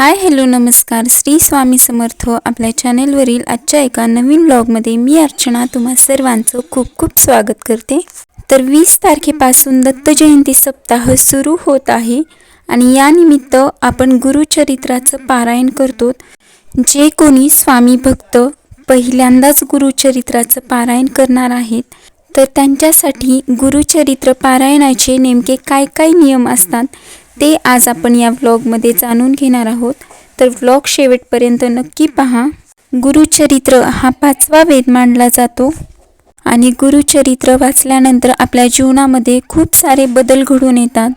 Hi hello नमस्कार. श्री स्वामी समर्थ आपल्या चॅनेलवरील आजच्या एका नवीन ब्लॉगमध्ये मी अर्चना तुम्हा सर्वांचं खूप खूप स्वागत करते. तर वीस तारखेपासून दत्त जयंती सप्ताह सुरू होत आहे आणि यानिमित्त आपण गुरुचरित्राचं पारायण करतो. जे कोणी स्वामी भक्त पहिल्यांदाच गुरुचरित्राचं पारायण करणार आहेत तर त्यांच्यासाठी गुरुचरित्र पारायणाचे नेमके काय काय नियम असतात ते आज आपण या व्लॉगमध्ये जाणून घेणार आहोत. तर व्लॉग शेवटपर्यंत नक्की पहा. गुरुचरित्र हा पाचवा वेद मानला जातो. आणि गुरुचरित्र वाचल्यानंतर आपल्या जीवनामध्ये खूप सारे बदल घडून येतात.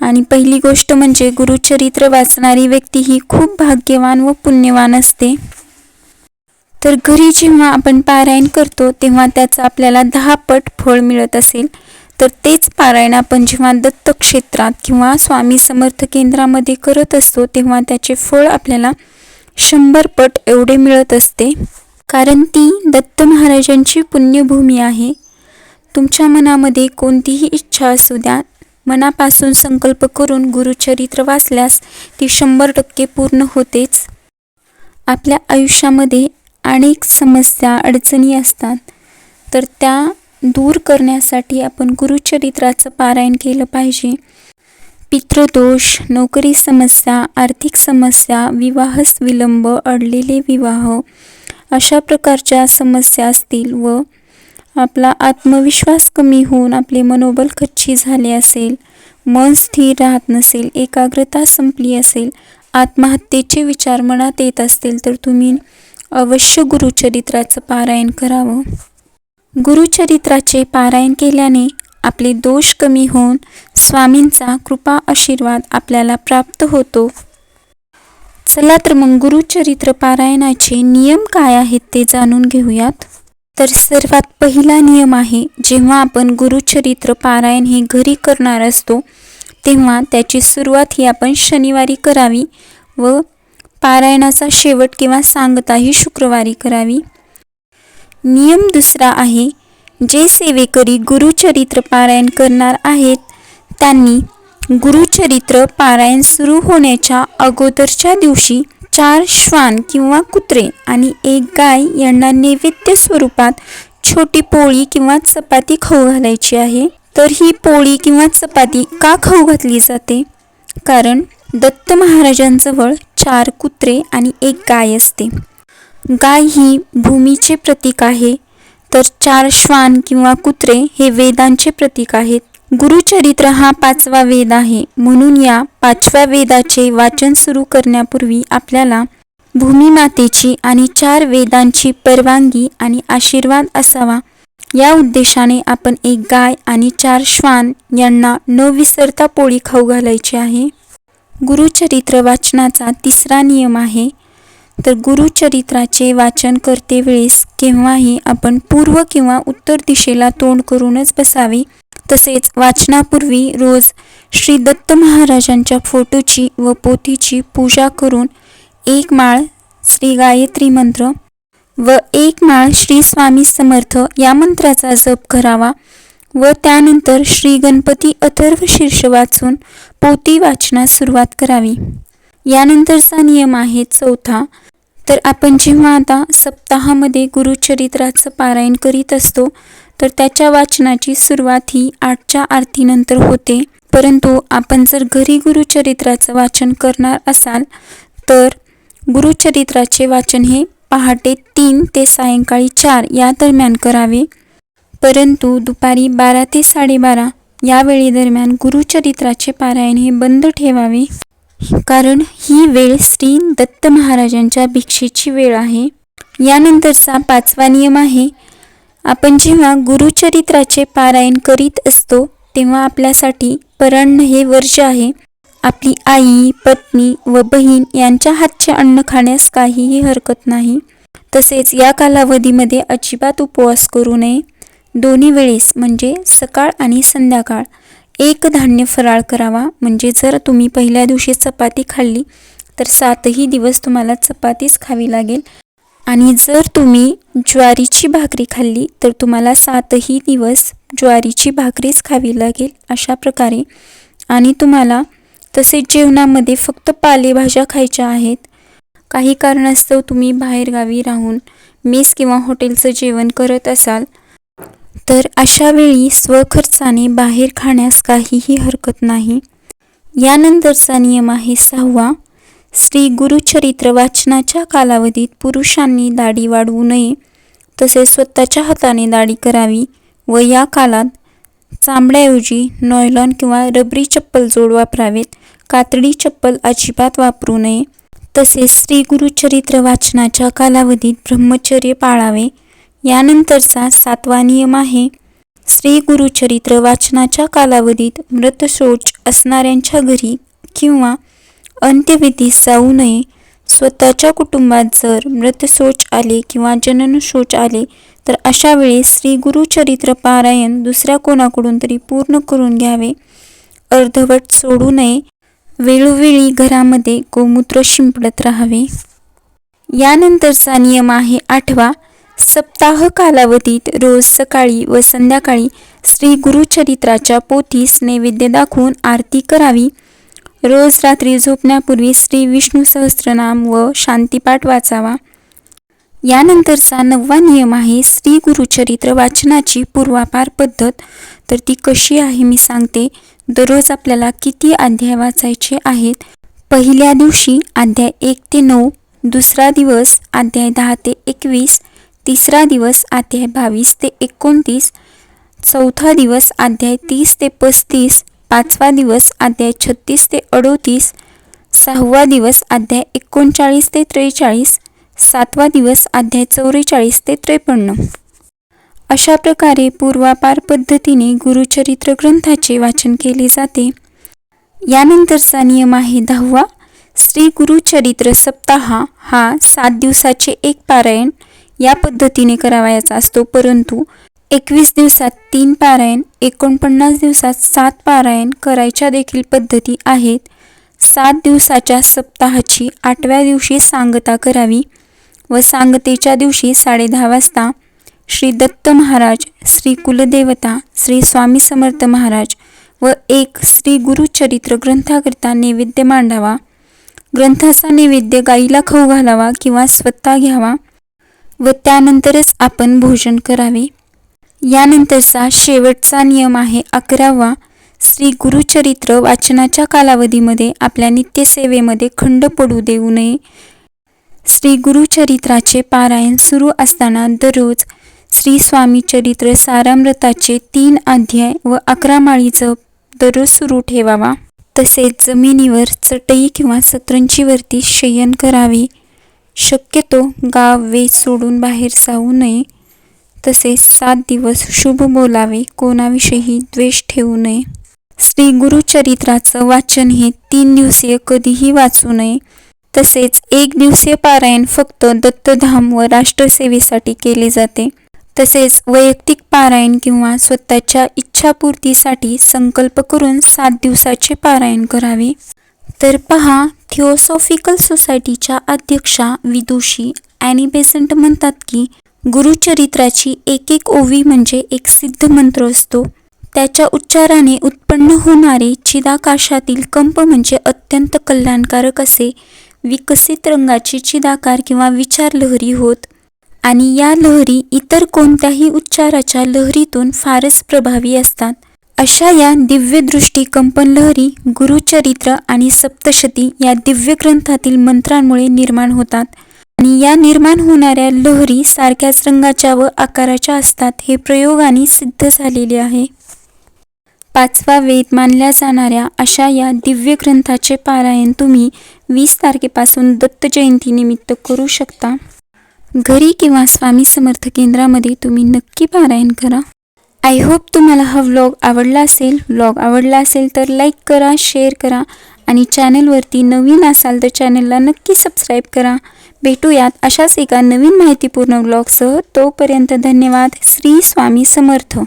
आणि पहिली गोष्ट म्हणजे गुरुचरित्र वाचणारी व्यक्ती ही खूप भाग्यवान व पुण्यवान असते. तर घरी जेव्हा आपण पारायण करतो तेव्हा त्याचा आपल्याला दहा पट फळ मिळत असेल. तर तेच पारायण आपण जेव्हा दत्त क्षेत्रात किंवा स्वामी समर्थ केंद्रामध्ये करत असतो तेव्हा त्याचे फळ आपल्याला शंभर पट एवढे मिळत असते. कारण ती दत्त महाराजांची पुण्यभूमी आहे. तुमच्या मनामध्ये कोणतीही इच्छा असू द्या. मनापासून संकल्प करून गुरुचरित्र वाचल्यास ती शंभर टक्के पूर्ण होतेच. आपल्या आयुष्यामध्ये अनेक समस्या अडचणी असतात. तर त्या दूर करण्यासाठी आपण गुरुचरित्राचं पारायण केलं पाहिजे. पितृदोष नोकरी समस्या आर्थिक समस्या विवाहस विलंब अडलेले विवाह अशा प्रकारच्या समस्या असतील व आपला आत्मविश्वास कमी होऊन आपले मनोबल खच्ची झाले असेल मन स्थिर राहत नसेल एकाग्रता संपली असेल आत्महत्येचे विचार मनात येत असतील तर तुम्ही अवश्य गुरुचरित्राचं पारायण करावं. गुरुचरित्राचे पारायण केल्याने आपले दोष कमी होऊन स्वामींचा कृपा आशीर्वाद आपल्याला प्राप्त होतो. चला तर मग गुरुचरित्र पारायणाचे नियम काय आहेत ते जाणून घेऊयात. तर सर्वात पहिला नियम आहे जेव्हा आपण गुरुचरित्र पारायण हे घरी करणार असतो तेव्हा त्याची सुरुवात ही आपण शनिवारी करावी व पारायणाचा शेवट किंवा सांगताही शुक्रवारी करावी. नियम दुसरा आहे जे सेवेकरी गुरुचरित्र पारायण करणार आहेत त्यांनी गुरुचरित्र पारायण सुरू होण्याच्या अगोदरच्या दिवशी चार श्वान किंवा कुत्रे आणि एक गाय यांना नैवेद्य स्वरूपात छोटी पोळी किंवा चपाती खाऊ घालायची आहे. तर ही पोळी किंवा चपाती का खाऊ घातली जाते? कारण दत्त महाराजांजवळ चार कुत्रे आणि एक गाय असते. गाय ही भूमीचे प्रतीक आहे. तर चार श्वान किंवा कुत्रे हे वेदांचे प्रतीक आहेत. गुरुचरित्र हा पाचवा वेद आहे. म्हणून या पाचव्या वेदाचे वाचन सुरू करण्यापूर्वी आपल्याला भूमिमातेची आणि चार वेदांची परवानगी आणि आशीर्वाद असावा. या उद्देशाने आपण एक गाय आणि चार श्वान यांना न विसरता पोळी खाऊ घालायची आहे. गुरुचरित्र वाचनाचा तिसरा नियम आहे. तर गुरुचरित्राचे वाचन करते वेळेस केव्हाही आपण पूर्व किंवा उत्तर दिशेला तोंड करूनच बसावे. तसेच वाचनापूर्वी रोज श्री दत्त महाराजांच्या फोटोची व पोथीची पूजा करून एक माळ श्री गायत्री मंत्र व एक माळ श्री स्वामी समर्थ या मंत्राचा जप करावा व त्यानंतर श्री गणपती अथर्व शीर्ष वाचून पोती वाचनास सुरुवात करावी. यानंतरचा नियम आहे चौथा. तर आपण जेव्हा आता सप्ताहामध्ये गुरुचरित्राचं पारायण करीत असतो तर त्याच्या वाचनाची सुरुवात ही आठच्या आरतीनंतर होते. परंतु आपण जर घरी गुरुचरित्राचं वाचन करणार असाल तर गुरुचरित्राचे वाचन हे पहाटे तीन ते सायंकाळी चार या दरम्यान करावे. परंतु दुपारी बारा ते साडेबारा या वेळेदरम्यान गुरुचरित्राचे पारायण हे बंद ठेवावे. कारण ही वेळ श्री दत्त महाराजांच्या भिक्षेची वेळ आहे. यानंतरचा पाचवा नियम आहे आपण जेव्हा गुरुचरित्राचे पारायण करीत असतो तेव्हा आपल्यासाठी परान्न हे वर्ज आहे. आपली आई पत्नी व बहीण यांच्या हातचे अन्न खाण्यास काहीही हरकत नाही. तसेच या कालावधीमध्ये अजिबात उपवास करू नये. दोन्ही वेळेस म्हणजे सकाळ आणि संध्याकाळ. एक धान्य फराळ करावा. म्हणजे जर तुम्ही पहिल्या दिवशी चपाती खाल्ली तर सातही दिवस तुम्हाला चपातीच खावी लागेल. आणि जर तुम्ही ज्वारीची भाकरी खाल्ली तर तुम्हाला सातही दिवस ज्वारीची भाकरीच खावी लागेल अशा प्रकारे. आणि तुम्हाला तसेच जेवणामध्ये फक्त पालेभाज्या खायच्या आहेत. काही कारणास्तव तुम्ही बाहेरगावी राहून मेस किंवा हॉटेलचं जेवण करत असाल तर अशा वेळी स्वखर्चाने बाहेर खाण्यास काहीही हरकत नाही. यानंतरचा नियम आहे सहावा. श्री गुरुचरित्र वाचनाच्या कालावधीत पुरुषांनी दाढी वाढवू नये तसेच स्वतःच्या हाताने दाढी करावी व या कालात चांबड्याऐवजी नॉयलॉन किंवा रबरी चप्पल जोड वापरावेत. कातडी चप्पल अजिबात वापरू नये. तसेच श्री गुरुचरित्र वाचनाच्या कालावधीत ब्रह्मचर्य पाळावे. यानंतरचा सातवा नियम आहे श्री गुरुचरित्र वाचनाच्या कालावधीत मृतशोच असणाऱ्यांच्या घरी किंवा अंत्यविधीस जाऊ नये. स्वतःच्या कुटुंबात जर मृतशोच आले किंवा जननशोच आले तर अशा वेळेस श्री गुरुचरित्र पारायण दुसऱ्या कोणाकडून तरी पूर्ण करून घ्यावे. अर्धवट सोडू नये. वेळोवेळी घरामध्ये गोमूत्र शिंपडत राहावे. यानंतरचा नियम आहे आठवा सप्ताह कालावधीत रोज सकाळी व संध्याकाळी श्री गुरुचरित्राच्या पोथीस नैवेद्य दाखवून आरती करावी. रोज रात्री झोपण्यापूर्वी श्री विष्णू सहस्रनाम व शांतीपाठ वाचावा. यानंतरचा नववा नियम आहे श्री गुरुचरित्र वाचनाची पूर्वापार पद्धत. तर ती कशी आहे मी सांगते. दररोज आपल्याला किती अध्याय वाचायचे आहेत? पहिल्या दिवशी अध्याय एक ते नऊ दुसरा दिवस अध्याय दहा ते एकवीस तिसरा दिवस अध्याय बावीस ते एकोणतीस चौथा दिवस अध्याय तीस ते पस्तीस पाचवा दिवस अध्याय छत्तीस ते अडोतीस सहावा दिवस अध्याय एकोणचाळीस ते त्रेचाळीस सातवा दिवस अध्याय चौवेचाळीस ते त्रेपन्न. अशा प्रकारे पूर्वापार पद्धतीने गुरुचरित्र ग्रंथाचे वाचन केले जाते. यानंतरचा नियम आहे दहावा. श्री गुरुचरित्र सप्ताह हा सात दिवसाचे एक पारायण या पद्धतीने करावयाचा असतो. परंतु एकवीस दिवसात तीन पारायण एकोणपन्नास दिवसात सात पारायण करायच्या देखील पद्धती आहेत. सात दिवसाच्या सप्ताहाची आठव्या दिवशी सांगता करावी व सांगतेच्या दिवशी साडेदहा वाजता श्री दत्त महाराज श्री कुलदेवता श्री स्वामी समर्थ महाराज व एक श्री गुरुचरित्र ग्रंथाकरिता नैवेद्य मांडावा. ग्रंथाचा नैवेद्य गाईला खाऊ घालावा किंवा स्वतः घ्यावा. व त्यानंतरच आपण भोजन करावे. यानंतरचा शेवटचा नियम आहे अकरावा. श्री गुरुचरित्र वाचनाच्या कालावधीमध्ये आपल्या नित्यसेवेमध्ये खंड पडू देऊ नये. श्री गुरुचरित्राचे पारायण सुरू असताना दररोज श्री स्वामी चरित्र सारामृताचे तीन अध्याय व अकरा माळीचं दररोज सुरू ठेवावा. तसेच जमिनीवर चटई किंवा सतरंजीवरती शयन करावे. शक्यतो गाव वे सोडून बाहेर जाऊ नये. तसेच सात दिवस शुभ बोलावे कोणाविषयी द्वेष ठेवू नये. श्री गुरुचरित्राचं वाचन हे तीन दिवसीय कधीही वाचू नये. तसेच एक दिवसीय पारायण फक्त दत्तधाम व राष्ट्रसेवेसाठी केले जाते. तसेच वैयक्तिक पारायण किंवा स्वतःच्या इच्छापूर्तीसाठी संकल्प करून सात दिवसाचे पारायण करावे. तर पहा थिओसॉफिकल सोसायटीच्या अध्यक्षा विदुषी ॲनी बेसंट म्हणतात की गुरुचरित्राची एक एक ओवी म्हणजे एक सिद्ध मंत्र असतो. त्याच्या उच्चाराने उत्पन्न होणारे चिदाकाशातील कंप म्हणजे अत्यंत कल्याणकारक असे विकसित रंगाची चिदाकार किंवा विचार लहरी होत. आणि या लहरी इतर कोणत्याही उच्चाराच्या लहरीतून फारच प्रभावी असतात. अशा या दिव्यदृष्टी कंपनलहरी गुरुचरित्र आणि सप्तशती या दिव्य ग्रंथातील मंत्रांमुळे निर्माण होतात. आणि या निर्माण होणाऱ्या लहरी सारख्याच रंगाच्या व आकाराच्या असतात हे प्रयोगाने सिद्ध झालेले आहे. पाचवा वेद मानल्या जाणाऱ्या अशा या दिव्य ग्रंथाचे पारायण तुम्ही वीस तारखेपासून दत्त जयंतीनिमित्त करू शकता. घरी किंवा स्वामी समर्थ केंद्रामध्ये तुम्ही नक्की पारायण करा. आय होप तुम्हाला हा व्लॉग आवडला असेल. व्लॉग आवडला असेल तर लाईक करा शेअर करा आणि चॅनलवरती नवीन असाल तर चॅनलला नक्की सबस्क्राईब करा. भेटूयात अशाच एका नवीन माहितीपूर्ण व्लॉगसह तोपर्यंत धन्यवाद. श्री स्वामी समर्थ.